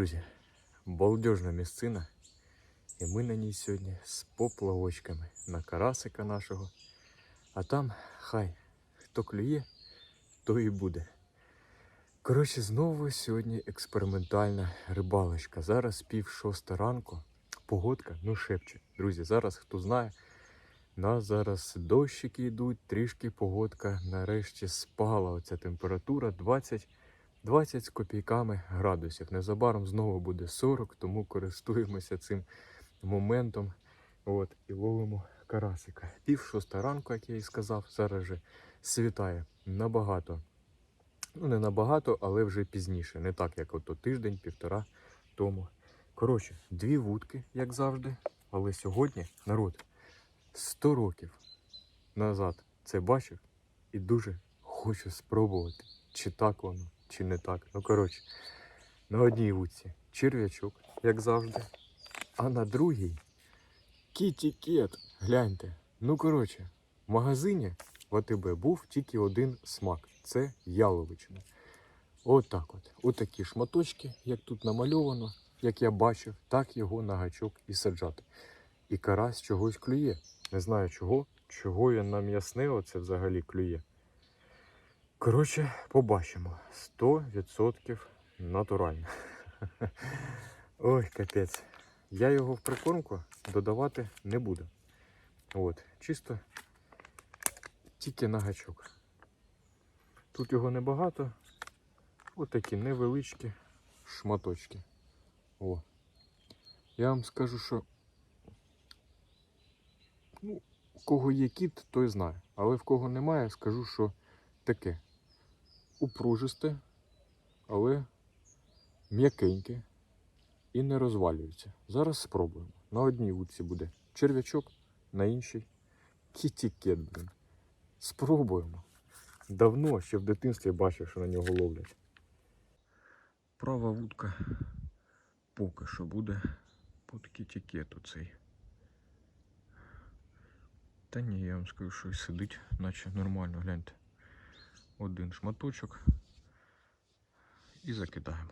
Друзі, балдежна місцина. І ми на ній сьогодні з поплавочками на карасика нашого. А там хай хто клює, то і буде. Коротше, знову сьогодні експериментальна рибалочка. Зараз пів шоста ранку. Погодка, ну шепче. Друзі, зараз хто знає, у нас зараз дощики йдуть, трішки погодка. Нарешті спала оця температура 20, 20 з копійками градусів. Незабаром знову буде 40, тому користуємося цим моментом. От, і ловимо карасика. Пів шоста ранку, як я і сказав, зараз же світає набагато. Ну, не набагато, але вже пізніше. Не так, як ото тиждень-півтора тому. Коротше, дві вудки, як завжди. Але сьогодні народ 100 років назад це бачив і дуже хочу спробувати, чи так воно, чи не так. Ну, коротше, на одній вудці черв'ячок, як завжди, а на другій кіті-кет. Гляньте. Ну, коротше, в магазині в АТБ був тільки один смак це яловичина. От от. Отакі шматочки, як тут намальовано, як я бачив, так його на гачок і саджати. І карась чогось клює. Не знаю чого, чого я на м'ясне оце взагалі клює. Коротше, побачимо. 100% натурально. Ой, капець. Я його в прикормку додавати не буду. От, чисто тільки на гачок. Тут його небагато. Отакі невеличкі шматочки. О. Я вам скажу, що ну, у кого є кіт, той знає. Але в кого немає, скажу, що таке упружисте, але м'якеньке і не розвалюється. Зараз спробуємо. На одній вудці буде черв'ячок, на іншій кітікет, блін. Спробуємо. Давно ще в дитинстві бачив, що на нього ловлять. Права вудка поки що буде під кітікету цей. Та ні, я вам скажу, що сидить, наче нормально, гляньте. Один шматочок і закидаємо.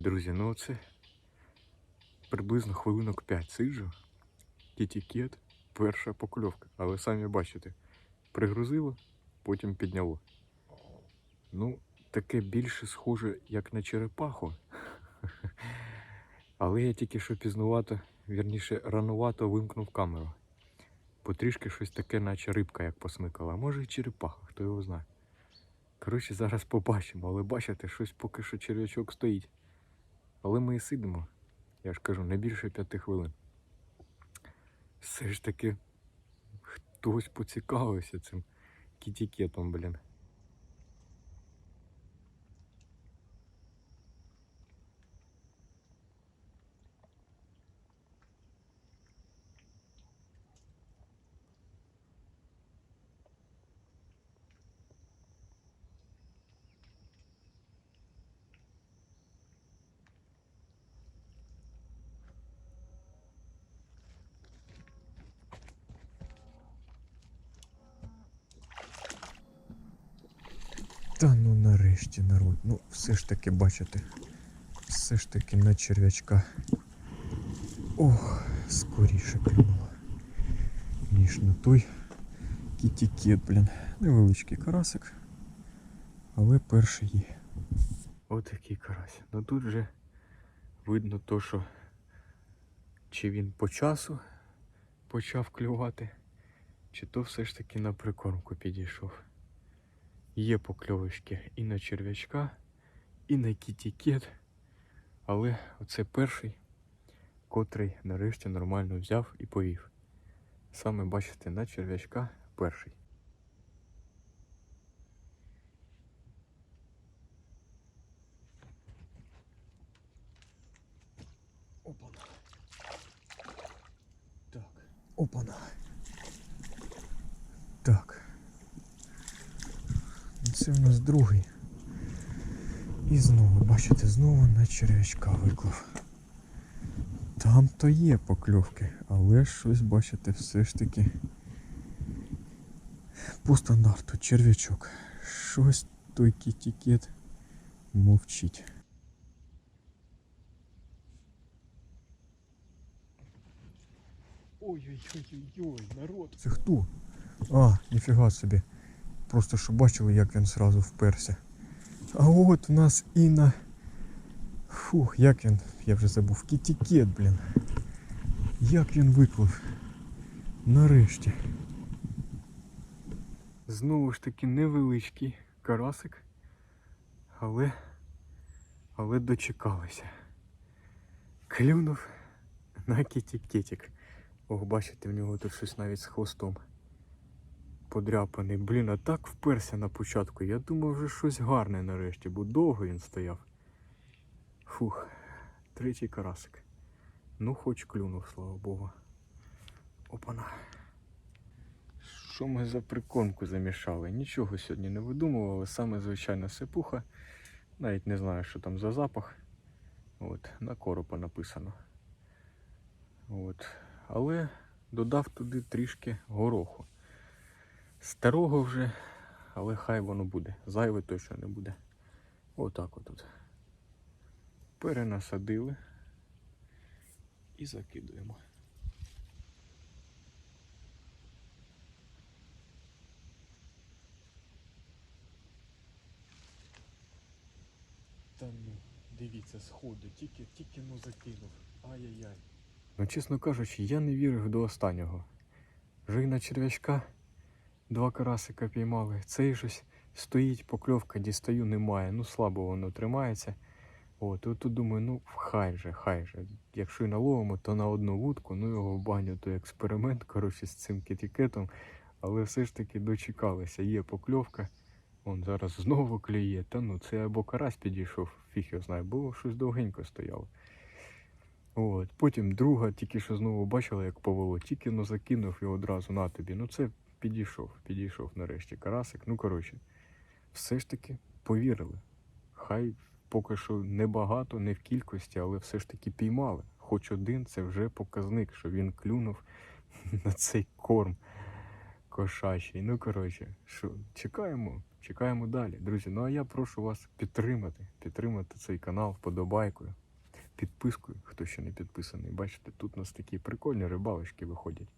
Друзі, ну оце приблизно хвилинок 5 сиджу. Кітікет, перша покльовка. Але самі бачите, пригрузило, потім підняло. Ну, таке більше схоже, як на черепаху. Але я тільки що пізнувато, вірніше, ранувато вимкнув камеру. Потрішки щось таке, наче рибка, як посмикала. А може і черепаха, хто його знає. Коротше, зараз побачимо, але бачите, щось поки що черв'ячок стоїть. Але ми і сидимо, я ж кажу, не більше п'яти хвилин. Все ж таки хтось поцікавився цим кітікетом, блін. Та ну нарешті народ. Ну все ж таки бачите. Все ж таки на черв'ячка. Ох, скоріше клюнуло. Ніж на той кітікет, блін. Невеличкий карасик. Але перший є. Отакий карась. Ну тут вже видно то, що чи він по часу почав клювати, чи то все ж таки на прикормку підійшов. Є покльовочки і на черв'ячка, і на кітікет. Але оце перший, котрий нарешті нормально взяв і повів. Саме бачите, на черв'ячка перший. Опана. Так. Опана. Так. Це в нас другий. І знову, бачите, знову на черв'ячка виклав. Там то є покльовки, але щось, бачите, все ж таки по стандарту черв'ячок. Щось той кітікет мовчить. Ой-ой-ой-ой, народ. Це хто? А, ніфіга собі. Просто що бачили, як він зразу вперся. А от у нас і на. Фух, як він, я вже забув, кітікет, блін. Як він виклав. Нарешті. Знову ж таки невеличкий карасик, але, але дочекалися. Клюнув на кітікетик. Ох, бачите, в нього тут щось навіть з хвостом подряпаний. Блін, а так вперся на початку. Я думав, вже щось гарне нарешті, бо довго він стояв. Фух, третій карасик. Ну, хоч клюнув, слава Богу. Опана. Що ми за прикормку замішали? Нічого сьогодні не видумували, саме звичайна сипуха. Навіть не знаю, що там за запах. От, на коропа написано. От. Але додав туди трішки гороху. Старого вже, але хай воно буде. Зайве точно не буде. Отак отут. Перенасадили і закидуємо. Та ну, дивіться, сходу, тільки, тільки ну закинув. Ай-яй-яй. Ну, чесно кажучи, я не вірив до останнього. Вже на черв'ячка два карасика піймали. Цей щось стоїть, покльовка дістаю, немає. Ну слабо воно тримається. От, тут думаю, ну хай же, хай же. Якщо і наловимо, то на одну вудку, ну його в баню, то експеримент, коротше, з цим кітікетом. Але все ж таки дочекалися, є покльовка. Он зараз знову клює. Та ну це або карась підійшов, фіг його знає, бо щось довгенько стояло. От. Потім друга, тільки що знову бачила, як повело, тільки ну закинув і одразу на тобі. Ну це підійшов, підійшов нарешті карасик. Ну коротше, все ж таки повірили. Хай поки що небагато, не в кількості, але все ж таки піймали. Хоч один це вже показник, що він клюнув на цей корм кошачий. Ну, коротше, що, чекаємо, чекаємо далі. Друзі, ну а я прошу вас підтримати, підтримати цей канал вподобайкою, підпискою, хто ще не підписаний. Бачите, тут у нас такі прикольні рибалочки виходять.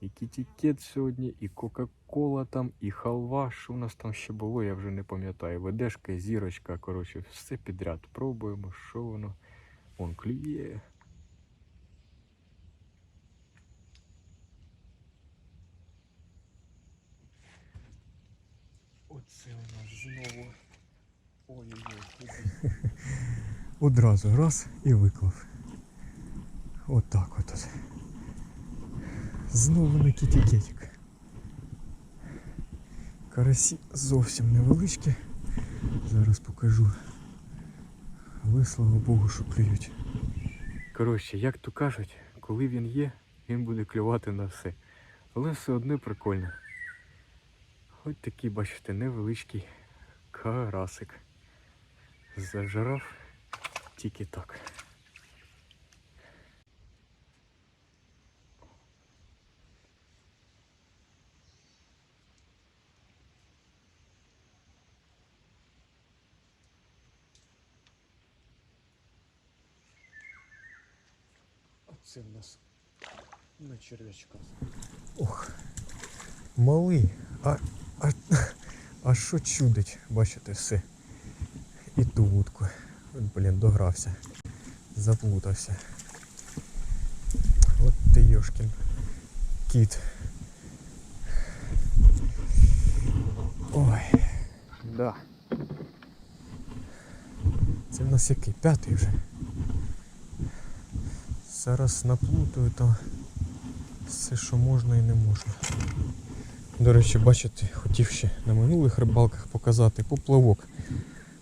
І кітікет сьогодні, і Кока-Кола там, і халва. Що у нас там ще було, я вже не пам'ятаю. Ведешка, зірочка, коротше, все підряд. Пробуємо, що воно. Он клює. Оце у нас знову. Ой-ой-ой. Одразу раз і виклав. Отак от. Знову на кітікетик. Карасі зовсім невеличкі. Зараз покажу. Але слава Богу, що клюють. Коротше, як то кажуть, коли він є, він буде клювати на все. Але все одно прикольно. Ось такий, бачите, невеличкий карасик. Зажрав тільки так. Оце в нас на черв'ячка. Ох, малий. А, а, а що чудить? Бачите все. І ту вудку. Блін, догрався. Заплутався. От ти Йошкін. Кіт. Ой. Да. Це в нас який? П'ятий вже. Зараз наплутаю там все, що можна і не можна. До речі, бачите, хотів ще на минулих рибалках показати поплавок.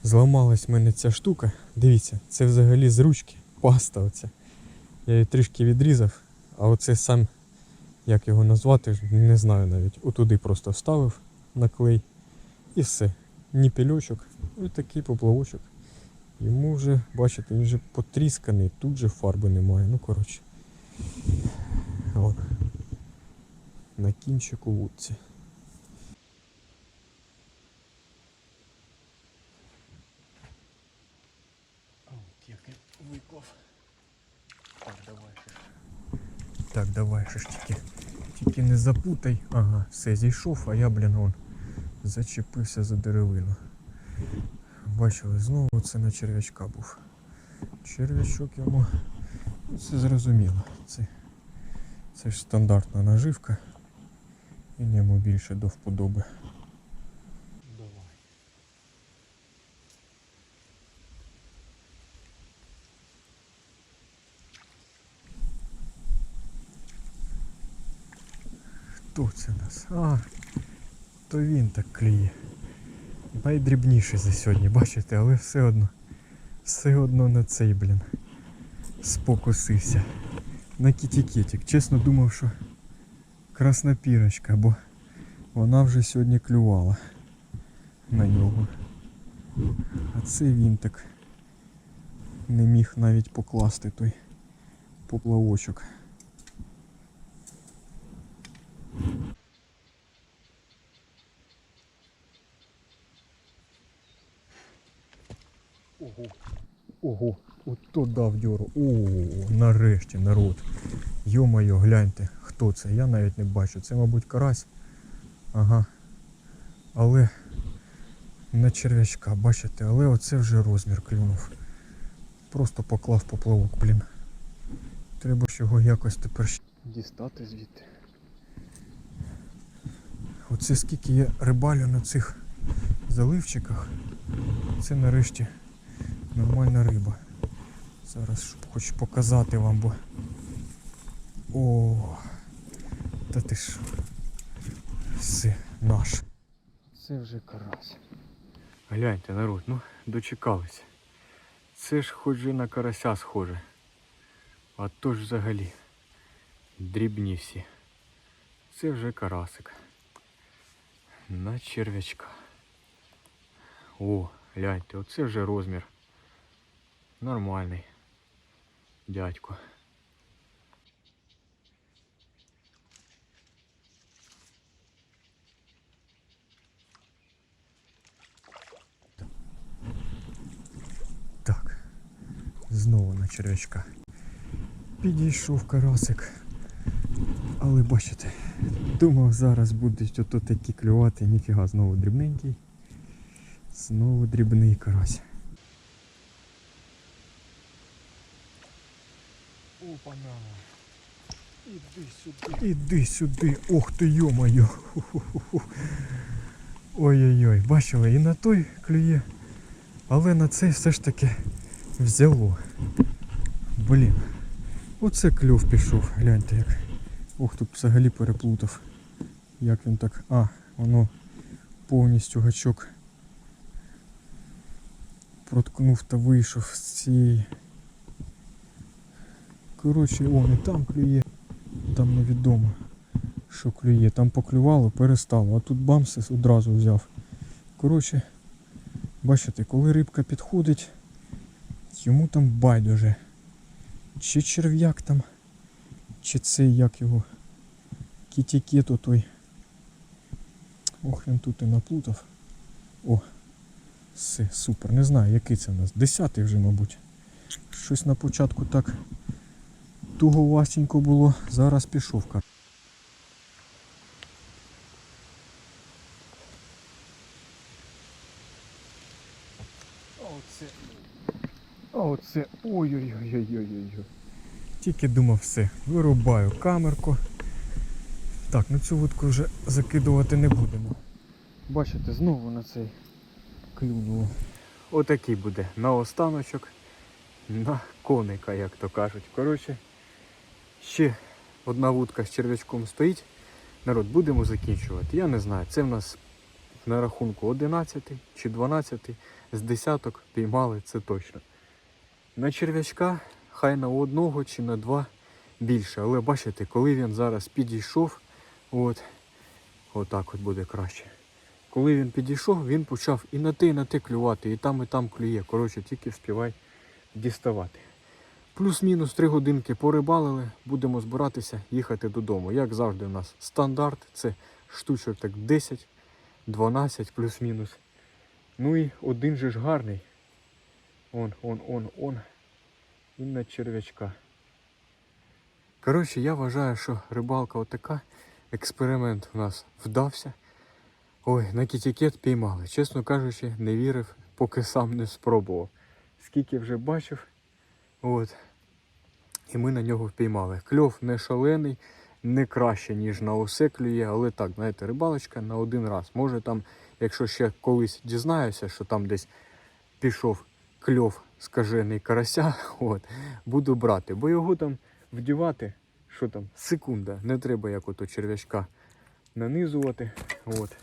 Зламалась в мене ця штука. Дивіться, це взагалі з ручки паста оця. Я її трішки відрізав, а оце сам, як його назвати, не знаю навіть. Отуди просто вставив на клей і все. Ні пільочок, ось такий поплавочок. Йому вже, бачите, він вже потрісканий, тут же фарби немає. Ну, коротше. Вон. На кінчику вудці. От. Так, давай ще. ж. Тільки. Тільки не запутай. Ага, все, зійшов, а я, блін, вон, зачепився за деревину. Бачили, знову це на черв'ячка був. Черв'ячок йому. ну, Це зрозуміло. Це, це ж стандартна наживка. Він йому більше до вподоби. Давай. Хто це нас? А, то він так кліє. Найдрібніший за сьогодні, бачите, але все одно. Все одно на цей, блін. Спокусився. На кітікетик. Чесно думав, що красна пірочка, бо вона вже сьогодні клювала на нього. А це він так не міг навіть покласти той поплавочок. Ого. Ого, ото дав дьору. О, нарешті народ. Йо-моє, гляньте, хто це? Я навіть не бачу. Це, мабуть, карась. Ага. Але на черв'ячка, бачите, але оце вже розмір клюнув. Просто поклав поплавок, блін. Треба ж його якось тепер дістати звідти. Оце скільки я рибалю на цих заливчиках. Це нарешті нормальна риба. Зараз щоб хочу показати вам, бо. О, та ти що? Все, наш. Це вже карась. Гляньте, народ, ну дочекалися. Це ж хоч же на карася схоже. А то ж взагалі. Дрібні всі. Це вже карасик. На черв'ячка. О, гляньте, оце вже розмір. Нормальний. Дядько. Так. Знову на черв'ячка. Підійшов карасик. Але бачите, думав зараз будуть ото такі клювати, ніфіга, знову дрібненький. Знову дрібний карась. Опана. Іди сюди. Іди сюди. Ох ти йо-моє. Ой-ой-ой, бачили, і на той клює. Але на цей все ж таки взяло. Блін. Оце кльов пішов, гляньте як. Ох, тут взагалі переплутав. Як він так. А, воно повністю гачок проткнув та вийшов з цієї. Коротше, о, не там клює, там невідомо, що клює. Там поклювало, перестало, а тут бамсис одразу взяв. Коротше, бачите, коли рибка підходить, йому там байдуже. Чи черв'як там, чи цей як його кітікет той. Ох, він тут і наплутав. О, все, супер. Не знаю, який це в нас. Десятий вже, мабуть. Щось на початку так туговасенько було. Зараз пішов. Оце. Оце. Ой-ой-ой-ой-ой-ой. Тільки думав все. Вирубаю камерку. Так, ну цю вудку вже закидувати не будемо. Бачите, знову на цей клюнуло. Отакий буде на останочок, на коника, як то кажуть. Коротше, ще одна вудка з черв'ячком стоїть. Народ, будемо закінчувати. Я не знаю, це в нас на рахунку 11 чи 12 з десяток піймали, це точно. На черв'ячка хай на одного чи на два більше. Але бачите, коли він зараз підійшов, от, отак от буде краще. коли він підійшов, він почав і на те, і на те клювати, і там, і там клює. Коротше, тільки співай діставати. Плюс-мінус 3 годинки порибалили, будемо збиратися їхати додому. Як завжди, у нас стандарт це штучок так 10, 12 плюс-мінус. Ну і один же ж гарний. Он, он, он, он. Він на черв'ячка. Коротше, я вважаю, що рибалка отака. Експеримент у нас вдався. Ой, на кітікет піймали. Чесно кажучи, не вірив, поки сам не спробував. Скільки вже бачив, от. І ми на нього впіймали. Кльов не шалений, не краще, ніж на усе клює, але так, знаєте, рибалочка на один раз. Може там, якщо ще колись дізнаюся, що там десь пішов кльов скажений карася, от, буду брати. Бо його там вдівати, що там, секунда, не треба як ото черв'ячка нанизувати. От.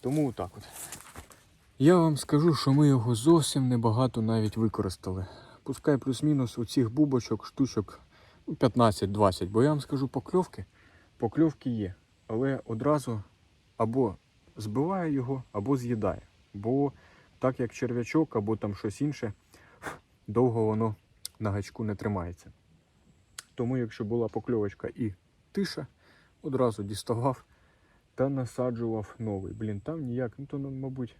Тому так от. Я вам скажу, що ми його зовсім небагато навіть використали. Пускай плюс-мінус у цих бубочок штучок ну, 15-20, бо я вам скажу покльовки. Покльовки є, але одразу або збиває його, або з'їдає. Бо так як черв'ячок або там щось інше, довго воно на гачку не тримається. Тому, якщо була покльовочка і тиша, одразу діставав та насаджував новий. Блін, там ніяк, ну то, ну, мабуть,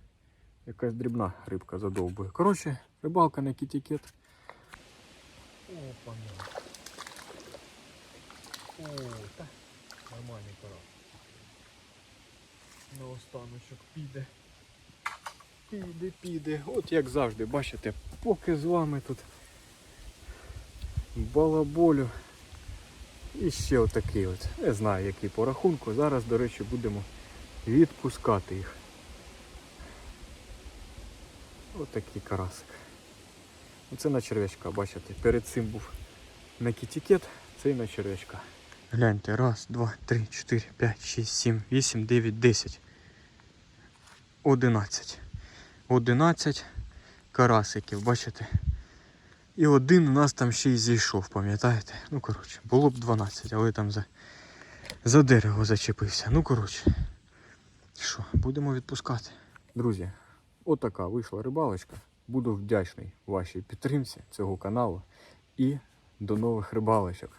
якась дрібна рибка задовбує. Коротше, рибалка на кітікет. Опа, О, та нормальний короб. На останочок піде. Піде, піде. От як завжди, бачите, поки з вами тут балаболю. І ще отакий от. Не знаю, який по рахунку. Зараз, до речі, будемо відпускати їх. Отакий карасик. Оце на черв'ячка, бачите. Перед цим був на кітікет, цей на черв'ячка. Гляньте, раз, два, три, чотири, п'ять, шість, сім, вісім, дев'ять, десять. Одинадцять. Одинадцять карасиків, бачите? І один у нас там ще й зійшов, пам'ятаєте? Ну, коротше, було б 12, але там за, за дерево зачепився. Ну, коротше. Що, будемо відпускати. Друзі, отака вийшла рибалочка. Буду вдячний вашій підтримці цього каналу. І до нових рибалочок.